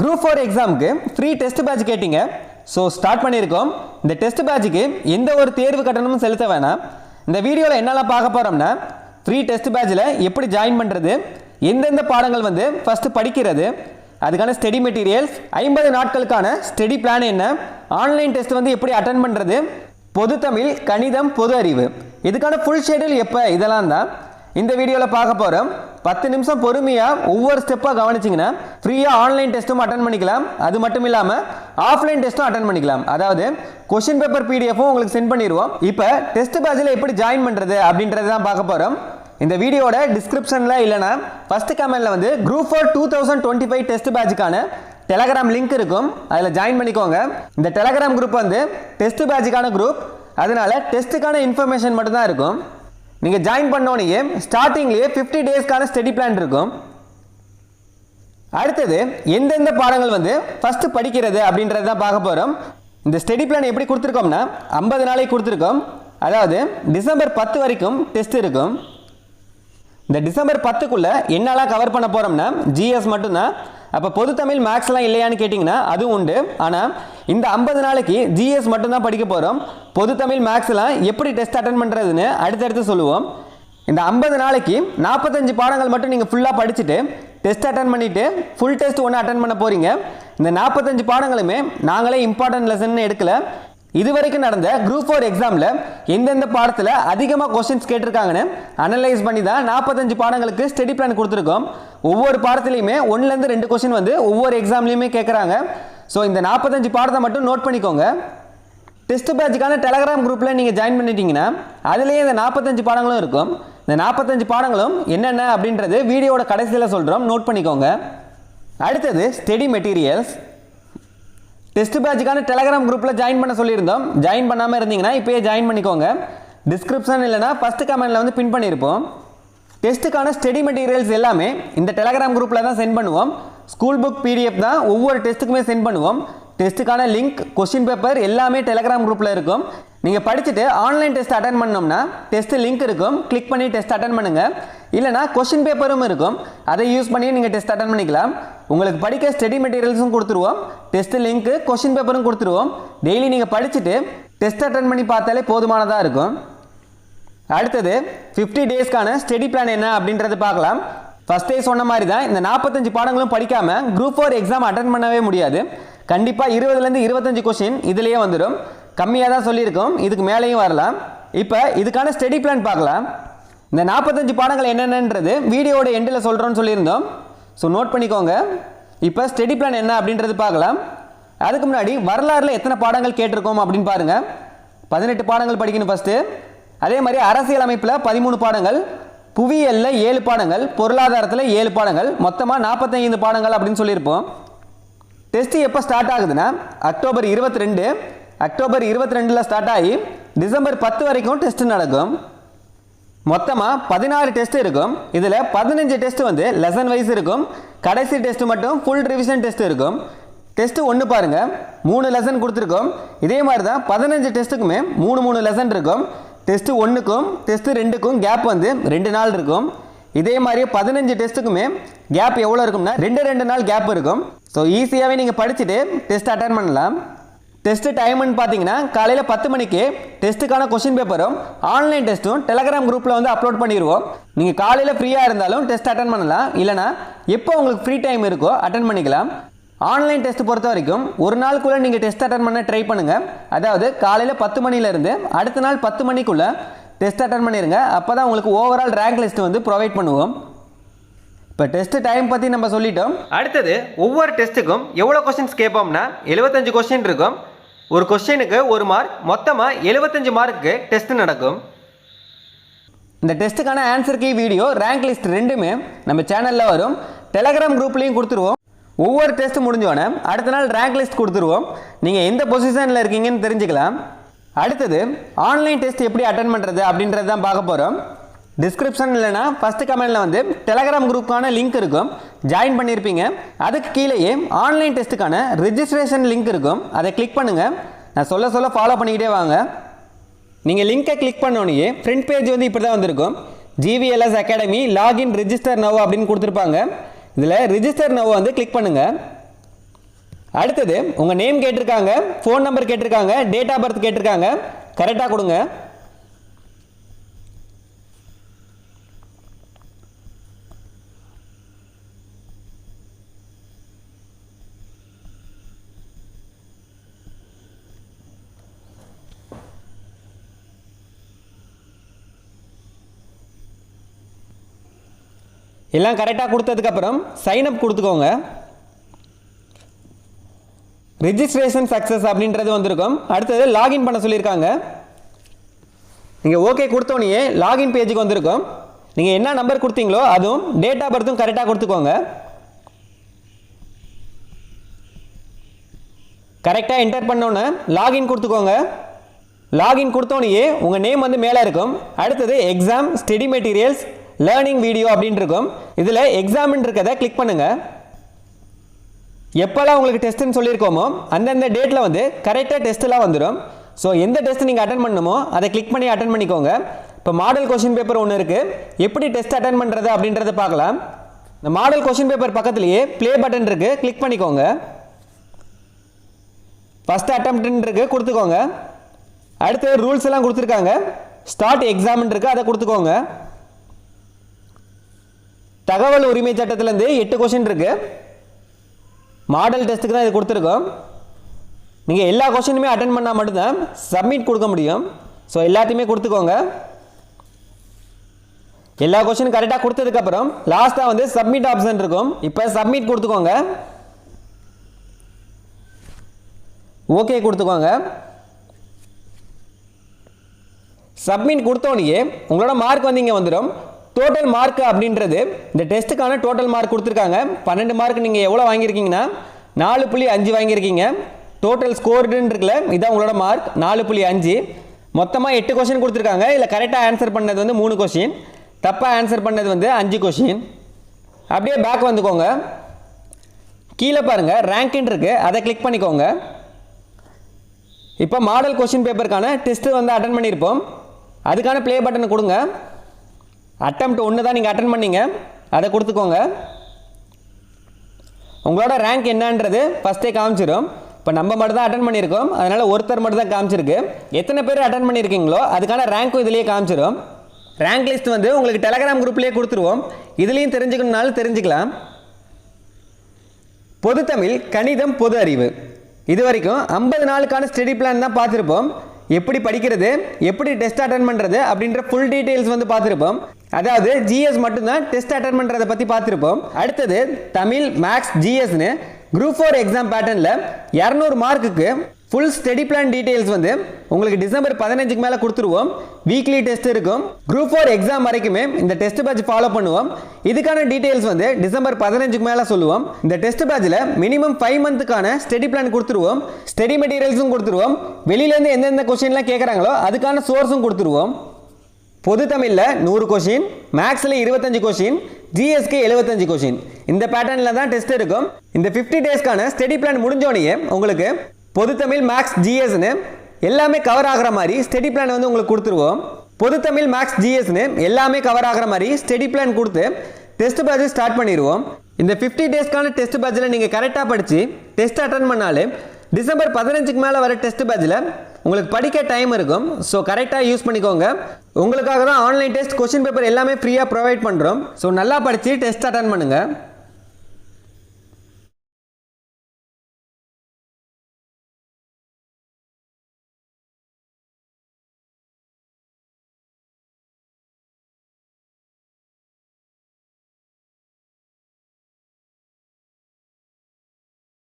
Group four எக்ஸாமுக்கு free test batch கேட்டிங்க. So start பண்ணியிருக்கோம். இந்த டெஸ்ட் பேட்சுக்கு எந்த ஒரு தேர்வு கட்டணமும் செலுத்த வேணாம். இந்த வீடியோவில் என்னெல்லாம் பார்க்க போகிறோம்னா ஃப்ரீ டெஸ்ட் பேட்சில் எப்படி ஜாயின் பண்ணுறது எந்தெந்த பாடங்கள் வந்து ஃபஸ்ட்டு படிக்கிறது அதுக்கான ஸ்டடி மெட்டீரியல்ஸ் ஐம்பது நாட்களுக்கான ஸ்டடி பிளான் என்ன ஆன்லைன் டெஸ்ட் வந்து எப்படி அட்டன் பண்ணுறது பொது தமிழ் கணிதம் பொது அறிவு. இதுக்கான ஃபுல் ஷெடியூல் எப்போ இதெல்லாம் தான் இந்த வீடியோவில் பார்க்க போகிறோம் பத்து நிமிஷம் பொறுமையாக ஒவ்வொரு ஸ்டெப்பாக கவனிச்சிங்கன்னா ஃப்ரீயாக ஆன்லைன் டெஸ்ட்டும் அட்டன் பண்ணிக்கலாம். அது மட்டும் இல்லாமல் ஆஃப்லைன் டெஸ்ட்டும் அட்டன் பண்ணிக்கலாம். அதாவது கொஷின் பேப்பர் பிடிஎஃப்பும் உங்களுக்கு சென்ட் பண்ணிடுவோம் இப்போ டெஸ்ட் பேட்சில் எப்படி ஜாயின் பண்ணுறது அப்படின்றது தான் பார்க்க போகிறோம் இந்த வீடியோட டிஸ்கிரிப்ஷனில் இல்லைனா ஃபஸ்ட்டு கமெண்டில் வந்து group four two thousand twenty five test பேட்சுக்கான Telegram link இருக்கும். அதில் ஜாயின் பண்ணிக்கோங்க. இந்த டெலகிராம் குரூப் வந்து டெஸ்ட் பேட்சுக்கான குரூப் அதனால் டெஸ்ட்டுக்கான இன்ஃபர்மேஷன் மட்டும்தான் இருக்கும். நீங்கள் ஜாயின் பண்ணோடனே ஸ்டார்டிங்லேயே ஃபிஃப்டி டேஸ்க்கான ஸ்டடி பிளான் இருக்கும். அடுத்தது எந்தெந்த பாடங்கள் வந்து ஃபஸ்ட்டு படிக்கிறது அப்படின்றது தான் பார்க்க போகிறோம் இந்த ஸ்டடி பிளான் எப்படி கொடுத்துருக்கோம்னா ஐம்பது நாளைக்கு கொடுத்துருக்கோம். அதாவது டிசம்பர் பத்து வரைக்கும் டெஸ்ட் இருக்கும். இந்த டிசம்பர் பத்துக்குள்ளே என்னெல்லாம் கவர் பண்ண போகிறோம்னா ஜிஎஸ் மட்டும்தான். அப்போ பொது தமிழ் மேக்ஸ்லாம் இல்லையான்னு கேட்டிங்கன்னா அதுவும் உண்டு. ஆனால் இந்த ஐம்பது நாளைக்கு ஜிஎஸ் மட்டும்தான் படிக்க போகிறோம் பொது தமிழ் மேக்ஸ்லாம் எப்படி டெஸ்ட் அட்டன் பண்ணுறதுன்னு அடுத்தடுத்து சொல்லுவோம். இந்த ஐம்பது நாளைக்கு நாற்பத்தஞ்சு பாடங்கள் மட்டும் நீங்கள் ஃபுல்லாக படிச்சுட்டு டெஸ்ட் அட்டன் பண்ணிவிட்டு ஃபுல் டெஸ்ட் ஒன்று அட்டன் பண்ண போகிறீங்க இந்த நாற்பத்தஞ்சு பாடங்களுமே நாங்களே இம்பார்ட்டன்ட் லெசன் எடுக்கலை. இது வரைக்கும் நடந்த குரூப் ஃபோர் எக்ஸாமில் எந்தெந்த பாடத்தில் அதிகமாக கொஸ்டின்ஸ் கேட்டிருக்காங்கன்னு அனலைஸ் பண்ணி தான் நாற்பத்தஞ்சு பாடங்களுக்கு ஸ்டடி பிளான் கொடுத்துருக்கோம். ஒவ்வொரு பாடத்துலையுமே ஒன்றுலேருந்து ரெண்டு கொஸ்டின் வந்து ஒவ்வொரு எக்ஸாம்லேயுமே கேட்குறாங்க ஸோ இந்த நாற்பத்தஞ்சு பாடத்தை மட்டும் நோட் பண்ணிக்கோங்க. டெஸ்ட் பேட்சுக்கான டெலகிராம் குரூப்பில் நீங்கள் ஜாயின் பண்ணிட்டீங்கன்னா அதுலேயே இந்த நாற்பத்தஞ்சு பாடங்களும் இருக்கும். இந்த நாற்பத்தஞ்சு பாடங்களும் என்னென்ன அப்படின்றது வீடியோட கடைசியில் சொல்கிறோம் நோட் பண்ணிக்கோங்க. அடுத்தது ஸ்டெடி மெட்டீரியல்ஸ் டெஸ்ட் பேட்சுக்கான டெலகிராம் குரூப்பில் ஜாயின் பண்ண சொல்லியிருந்தோம். ஜாயின் பண்ணாமல் இருந்தீங்கன்னா இப்போயே ஜாயின் பண்ணிக்கோங்க. டிஸ்கிரிப்ஷன் இல்லைனா ஃபஸ்ட்டு கமெண்ட்டில் வந்து பின் பண்ணியிருப்போம். டெஸ்ட்டுக்கான ஸ்டடி மெட்டீரியல்ஸ் எல்லாமே இந்த டெலகிராம் குரூப்பில் தான் சென்ட் பண்ணுவோம். ஸ்கூல் புக் பிடிஎஃப் தான் ஒவ்வொரு டெஸ்ட்டுக்குமே சென்ட் பண்ணுவோம். டெஸ்ட்டுக்கான லிங்க் கொஸ்டின் பேப்பர் எல்லாமே டெலகிராம் குரூப்பில் இருக்கும். நீங்கள் படிச்சுட்டு ஆன்லைன் டெஸ்ட் அட்டன் பண்ணோம்னா டெஸ்ட் லிங்க் இருக்கும். கிளிக் பண்ணி டெஸ்ட் அட்டன் பண்ணுங்கள் இல்லைனா கொஸ்டின் பேப்பரும் இருக்கும். அதை யூஸ் பண்ணி நீங்கள் டெஸ்ட் அட்டன் பண்ணிக்கலாம். உங்களுக்கு படிக்க ஸ்டடி மெட்டீரியல்ஸும் கொடுத்துருவோம். டெஸ்ட் லிங்க்கு கொஸ்டின் பேப்பரும் கொடுத்துருவோம். டெய்லி நீங்கள் படிச்சுட்டு டெஸ்ட் அட்டன் பண்ணி பார்த்தாலே போதுமானதாக இருக்கும். அடுத்தது ஃபிஃப்டி டேஸ்க்கான ஸ்டடி பிளான் என்ன அப்படின்றது பார்க்கலாம். ஃபஸ்ட்டே சொன்ன மாதிரி தான் இந்த நாற்பத்தஞ்சு பாடங்களும் படிக்காமல் குரூப் ஃபோர் எக்ஸாம் அட்டன் பண்ணவே முடியாது. கண்டிப்பாக இருபதுலேருந்து இருபத்தஞ்சு கொஷின் இதுலேயே வந்துடும் கம்மியாக தான் சொல்லியிருக்கோம். இதுக்கு மேலேயும் வரலாம். இப்போ இதுக்கான ஸ்டடி பிளான் பார்க்கலாம். இந்த நாற்பத்தஞ்சு பாடங்கள் என்னென்னன்றது வீடியோட எண்டில் சொல்கிறோன்னு சொல்லியிருந்தோம். ஸோ நோட் பண்ணிக்கோங்க. இப்போ ஸ்டடி பிளான் என்ன அப்படின்றது பார்க்கலாம். அதுக்கு முன்னாடி வரலாறில் எத்தனை பாடங்கள் கேட்டிருக்கோம் அப்படின்னு பாருங்கள் பதினெட்டு பாடங்கள் படிக்கணும் ஃபஸ்ட்டு அதே மாதிரி அரசியல் அமைப்பில் பதிமூணு பாடங்கள் புவியியலில் ஏழு பாடங்கள் பொருளாதாரத்தில் ஏழு பாடங்கள் மொத்தமாக நாற்பத்தைந்து பாடங்கள் அப்படின்னு சொல்லியிருப்போம். டெஸ்ட் எப்போ ஸ்டார்ட் ஆகுதுன்னா அக்டோபர் இருபத்தி ரெண்டு அக்டோபர் இருபத்தி ரெண்டில் ஸ்டார்ட் ஆகி டிசம்பர் பத்து வரைக்கும் டெஸ்ட் நடக்கும். மொத்தமாக பதினாறு டெஸ்ட் இருக்கும். இதில் பதினஞ்சு டெஸ்ட் வந்து லெசன் வைஸ் இருக்கும். கடைசி டெஸ்ட் மட்டும் ஃபுல் ரிவிஷன் டெஸ்ட் இருக்கும். டெஸ்ட் ஒன்று பாருங்கள் மூணு லெசன் கொடுத்துருக்கோம். இதே மாதிரி தான் பதினஞ்சு டெஸ்ட்டுக்குமே மூணு மூணு லெசன் இருக்கும். டெஸ்ட் ஒன்றுக்கும் டெஸ்ட் ரெண்டுக்கும் கேப் வந்து ரெண்டு நாள் இருக்கும். இதே மாதிரி பதினஞ்சு டெஸ்ட்டுக்குமே கேப் எவ்வளோ இருக்கும்னா ரெண்டு ரெண்டு நாள் கேப் இருக்கும். ஸோ ஈஸியாகவே நீங்கள் படிச்சுட்டு டெஸ்ட் அட்டன் பண்ணலாம். டெஸ்ட் டைம்னு பார்த்தீங்கன்னா காலையில் பத்து மணிக்கு டெஸ்ட்டுக்கான கொஸ்டின் பேப்பரும் ஆன்லைன் டெஸ்ட்டும் டெலகிராம் குரூப்பில் வந்து அப்லோட் பண்ணிடுவோம் நீங்கள் காலையில் ஃப்ரீயாக இருந்தாலும் டெஸ்ட் அட்டன் பண்ணலாம். இல்லைனா எப்போ உங்களுக்கு ஃப்ரீ டைம் இருக்கோ அட்டன் பண்ணிக்கலாம். ஆன்லைன் டெஸ்ட் பொறுத்த வரைக்கும் ஒரு நாளுக்குள்ளே நீங்கள் டெஸ்ட் அட்டன் பண்ண ட்ரை பண்ணுங்கள் அதாவது காலையில் பத்து மணிலேருந்து அடுத்த நாள் பத்து மணிக்குள்ளே டெஸ்ட் அட்டன் பண்ணிடுங்க அப்போ தான் உங்களுக்கு ஓவரால் ரேங்க் லிஸ்ட் வந்து ப்ரொவைட் பண்ணுவோம். இப்போ டெஸ்ட் டைம் பற்றி நம்ம சொல்லிட்டோம். அடுத்தது ஒவ்வொரு டெஸ்ட்டுக்கும் எவ்வளோ கொஸ்டின்ஸ் கேட்போம்னா எழுபத்தஞ்சு கொஸ்டின் இருக்கும். ஒரு கொஸ்டினுக்கு ஒரு மார்க் மொத்தமாக எழுபத்தஞ்சு மார்க்குக்கு டெஸ்ட் நடக்கும். இந்த டெஸ்ட்டுக்கான answer key video rank list ரெண்டுமே நம்ம சேனலில் வரும். டெலகிராம் குரூப்லேயும் கொடுத்துருவோம். ஒவ்வொரு டெஸ்ட் முடிஞ்சோடனே அடுத்த நாள் ரேங்க் லிஸ்ட் கொடுத்துருவோம். நீங்கள் எந்த பொசிஷனில் இருக்கீங்கன்னு தெரிஞ்சுக்கலாம். அடுத்தது ஆன்லைன் டெஸ்ட் எப்படி அட்டன் பண்ணுறது அப்படின்றது தான் பார்க்க போகிறோம் டிஸ்கிரிப்ஷன் இல்லைனா ஃபஸ்ட்டு கமெண்டில் வந்து டெலகிராம் குரூப்புக்கான லிங்க் இருக்கும். ஜாயின் பண்ணியிருப்பீங்க அதுக்கு கீழேயே ஆன்லைன் டெஸ்ட்டுக்கான ரிஜிஸ்ட்ரேஷன் லிங்க் இருக்கும். அதை கிளிக் பண்ணுங்கள் நான் சொல்ல சொல்ல ஃபாலோ பண்ணிக்கிட்டே வாங்க. நீங்கள் லிங்கை கிளிக் பண்ணோடனே ஃப்ரண்ட் பேஜ் வந்து இப்படி தான் வந்திருக்கும் GVLS academy login register now அப்படின்னு கொடுத்துருப்பாங்க. இதில் ரிஜிஸ்டர் நவ் வந்து கிளிக் பண்ணுங்கள் அடுத்தது உங்கள் நேம் கேட்டிருக்காங்க ஃபோன் நம்பர் கேட்டிருக்காங்க டேட் ஆஃப் பர்த் கேட்டிருக்காங்க. கரெக்டாக கொடுங்க. எல்லாம் கரெக்டாக கொடுத்ததுக்கப்புறம் சைன் அப் கொடுத்துக்கோங்க. ரிஜிஸ்ட்ரேஷன் சக்ஸஸ் அப்படின்றது வந்திருக்கும். அடுத்தது லாகின் பண்ண சொல்லியிருக்காங்க. நீங்கள் ஓகே கொடுத்தோன்னே லாகின் பேஜுக்கு வந்திருக்கும். நீங்கள் என்ன நம்பர் கொடுத்தீங்களோ அதுவும் டேட் ஆஃப் பர்த்தும் கரெக்டாக கொடுத்துக்கோங்க. கரெக்டாக என்டர் பண்ணோன்னே லாகின் கொடுத்துக்கோங்க. லாகின் கொடுத்தோன்னே உங்கள் நேம் வந்து மேலே இருக்கும். அடுத்தது exam study materials learning video அப்படின்னு இருக்கும் இதில் எக்ஸாமின் இருக்கதை கிளிக் பண்ணுங்கள் எப்போல்லாம் உங்களுக்கு டெஸ்ட்டுன்னு சொல்லியிருக்கோமோ அந்தந்த டேட்டில் வந்து கரெக்டாக டெஸ்ட்டெலாம் வந்துடும் ஸோ எந்த டெஸ்ட் நீங்கள் அட்டன் பண்ணணுமோ அதை கிளிக் பண்ணி அட்டன் பண்ணிக்கோங்க. இப்போ மாடல் கொஷின் பேப்பர் ஒன்று இருக்குது எப்படி டெஸ்ட் அட்டன் பண்ணுறது அப்படின்றத பார்க்கலாம். இந்த மாடல் கொஷின் பேப்பர் பக்கத்துலேயே ப்ளே பட்டன் இருக்குது கிளிக் பண்ணிக்கோங்க. ஃபஸ்ட் அட்டம்ப்ட்னு இருக்குது கொடுத்துக்கோங்க. அடுத்து ரூல்ஸ் எல்லாம் கொடுத்துருக்காங்க. ஸ்டார்ட் எக்ஸாம்னு இருக்குது அதை கொடுத்துக்கோங்க. தகவல் உரிமை சட்டத்திலேருந்து எட்டு கொஷின் இருக்குது மாடல் டெஸ்ட்டுக்கு தான் இது கொடுத்துருக்கோம். நீங்கள் எல்லா கொஷினுமே அட்டன் பண்ணால் மட்டும்தான் சப்மிட் கொடுக்க முடியும். ஸோ எல்லாத்தையுமே கொடுத்துக்கோங்க. எல்லா கொஷினும் கரெக்டாக கொடுத்ததுக்கப்புறம் லாஸ்ட்டாக வந்து சப்மிட் ஆப்ஷன் இருக்கும். இப்போ சப்மிட் கொடுத்துக்கோங்க. ஓகே கொடுத்துக்கோங்க. சப்மிட் கொடுத்தோடனே உங்களோட மார்க் வந்து இங்கே வந்துடும் டோட்டல் மார்க் அப்படின்றது இந்த டெஸ்ட்டுக்கான டோட்டல் மார்க் கொடுத்துருக்காங்க. பன்னெண்டு மார்க் நீங்கள் எவ்வளோ வாங்கியிருக்கீங்கன்னா நாலு புள்ளி அஞ்சு வாங்கியிருக்கீங்க. டோட்டல் ஸ்கோர்டுன்னு இருக்குல்ல இதான் உங்களோட மார்க் நாலு புள்ளி அஞ்சு. மொத்தமாக எட்டு கொஷின் கொடுத்துருக்காங்க. இல்லை கரெக்டாக ஆன்சர் பண்ணது வந்து மூணு கொஷின் தப்பாக ஆன்சர் பண்ணது வந்து அஞ்சு கொஷின் அப்படியே பேக் வந்துக்கோங்க. கீழே பாருங்கள் ரேங்க்னு இருக்குது அதை கிளிக் பண்ணிக்கோங்க. இப்போ மாடல் கொஷின் பேப்பருக்கான டெஸ்ட்டு வந்து அட்டன் பண்ணியிருப்போம். அதுக்கான ப்ளே பட்டனை கொடுங்க. அட்டம் ஒன்று தான் நீங்கள் அட்டன் பண்ணீங்க. அதை கொடுத்துக்கோங்க. உங்களோட ரேங்க் என்னன்றது ஃபஸ்ட்டே காமிச்சிடும் இப்போ நம்ம மட்டும் தான் அட்டன் பண்ணியிருக்கோம். அதனால் ஒருத்தர் மட்டும் தான் காமிச்சிருக்கு. எத்தனை பேர் அட்டன் பண்ணியிருக்கீங்களோ அதுக்கான ரேங்க்கும் இதுலேயே காமிச்சிடும் ரேங்க் லிஸ்ட் வந்து உங்களுக்கு டெலகிராம் குரூப்லேயே கொடுத்துருவோம். இதுலேயும் தெரிஞ்சுக்கணுனாலும் தெரிஞ்சுக்கலாம். பொது தமிழ் கணிதம் பொது அறிவு. இது வரைக்கும் ஐம்பது நாளுக்கான ஸ்டடி பிளான் தான் பார்த்துருப்போம். எப்படி படிக்கிறது எப்படி டெஸ்ட் அட்டன் பண்ணுறது அப்படின்ற ஃபுல் டீட்டெயில்ஸ் வந்து பார்த்துருப்போம். அதாவது ஜிஎஸ் மட்டும்தான் டெஸ்ட் அட்டன் பண்ணுறதை பற்றி பார்த்துருப்போம். அடுத்தது தமிழ் மேக்ஸ் ஜிஎஸ்னு குரூப் ஃபோர் எக்ஸாம் பேட்டர்னில் இரநூறு மார்க்குக்கு ஃபுல் ஸ்டடி பிளான் டீட்டெயில்ஸ் வந்து உங்களுக்கு டிசம்பர் பதினஞ்சுக்கு மேலே கொடுத்துருவோம். வீக்லி டெஸ்ட் இருக்கும். குரூப் ஃபோர் எக்ஸாம் வரைக்குமே இந்த டெஸ்ட் பேட்ச் ஃபாலோ பண்ணுவோம். இதுக்கான டீட்டெயில்ஸ் வந்து டிசம்பர் பதினஞ்சுக்கு மேலே சொல்லுவோம். இந்த டெஸ்ட் பேட்சில் மினிமம் ஃபைவ் மந்த்துக்கான ஸ்டடி பிளான் கொடுத்துருவோம். ஸ்டடி மெட்டீரியல்ஸும் கொடுத்துருவோம். வெளியிலேருந்து எந்தெந்த கொஸ்டின்லாம் கேட்குறாங்களோ அதுக்கான சோர்ஸும் கொடுத்துருவோம். பொது தமிழில் நூறு கொஷின் மேக்ஸில் இருபத்தஞ்சு கொஷின் ஜிஎஸ்கே எழுபத்தஞ்சு கொஷின் இந்த பேட்டர்னில் தான் டெஸ்ட் இருக்கும் இந்த ஃபிஃப்டி டேஸ்க்கான ஸ்டடி பிளான் முடிஞ்சோடனே உங்களுக்கு பொது தமிழ் மேக்ஸ் ஜிஎஸ்னு எல்லாமே கவர் ஆகிற மாதிரி ஸ்டடி பிளான் வந்து உங்களுக்கு கொடுத்துருவோம். பொது தமிழ் மேக்ஸ் ஜிஎஸ்னு எல்லாமே கவர் ஆகிற மாதிரி ஸ்டடி பிளான் கொடுத்து டெஸ்ட் பேட்ச் ஸ்டார்ட் பண்ணிடுவோம் இந்த ஃபிஃப்டி டேஸ்க்கான டெஸ்ட் பேட்சில் நீங்கள் கரெக்டாக படித்து டெஸ்ட் அட்டன் பண்ணாலே டிசம்பர் பதினஞ்சுக்கு மேலே வர டெஸ்ட் பேட்சில் உங்களுக்கு படிக்க டைம் இருக்கும். ஸோ கரெக்டாக யூஸ் பண்ணிக்கோங்க. உங்களுக்காக தான் ஆன்லைன் டெஸ்ட் கொஸ்டின் பேப்பர் எல்லாமே ஃப்ரீயாக ப்ரொவைட் பண்ணுறோம் ஸோ நல்லா படித்து டெஸ்ட் அட்டன் பண்ணுங்கள்